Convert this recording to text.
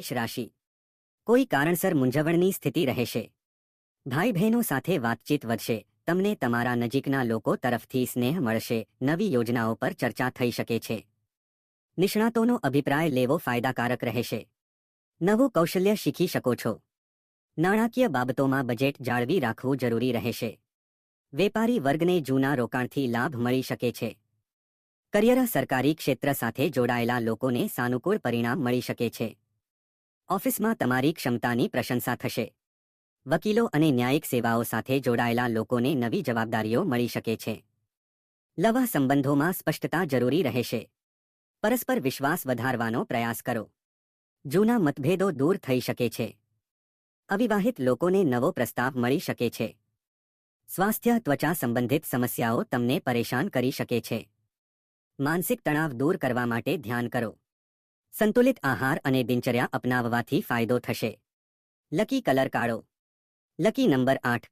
મેષ રાશિ. કોઈ કારણસર મૂંઝવણની સ્થિતિ રહેશે. ભાઈ બહેનો સાથે વાતચીત વધશે. તમને તમારા નજીકના લોકો તરફથી સ્નેહ મળશે. નવી યોજનાઓ પર ચર્ચા થઈ શકે છે. નિષ્ણાતોનો અભિપ્રાય લેવો ફાયદાકારક રહેશે. નવું કૌશલ્ય શીખી શકો છો. નાણાકીય બાબતોમાં બજેટ જાળવી રાખવું જરૂરી રહેશે. વેપારી વર્ગને જૂના રોકાણથી લાભ મળી શકે છે. કરિયર સરકારી ક્ષેત્ર સાથે જોડાયેલા લોકોને સાનુકૂળ પરિણામ મળી શકે છે. ઓફિસમાં તમારી ક્ષમતાની પ્રશંસા થશે. વકીલો અને ન્યાયિક સેવાઓ સાથે જોડાયેલા લોકોને નવી જવાબદારીઓ મળી શકે છે. લવા સંબંધોમાં સ્પષ્ટતા જરૂરી રહેશે. પરસ્પર વિશ્વાસ વધારવાનો પ્રયાસ કરો. જૂના મતભેદો દૂર થઈ શકે છે. અવિવાહિત લોકોને નવો પ્રસ્તાવ મળી શકે છે. સ્વાસ્થ્ય, ત્વચા સંબંધિત સમસ્યાઓ તમને પરેશાન કરી શકે છે. માનસિક તણાવ દૂર કરવા માટે ધ્યાન કરો. સંતુલિત આહાર અને દિનચર્યા અપનાવવાથી ફાયદો થશે. લકી કલર કાળો લકી નંબર આઠ.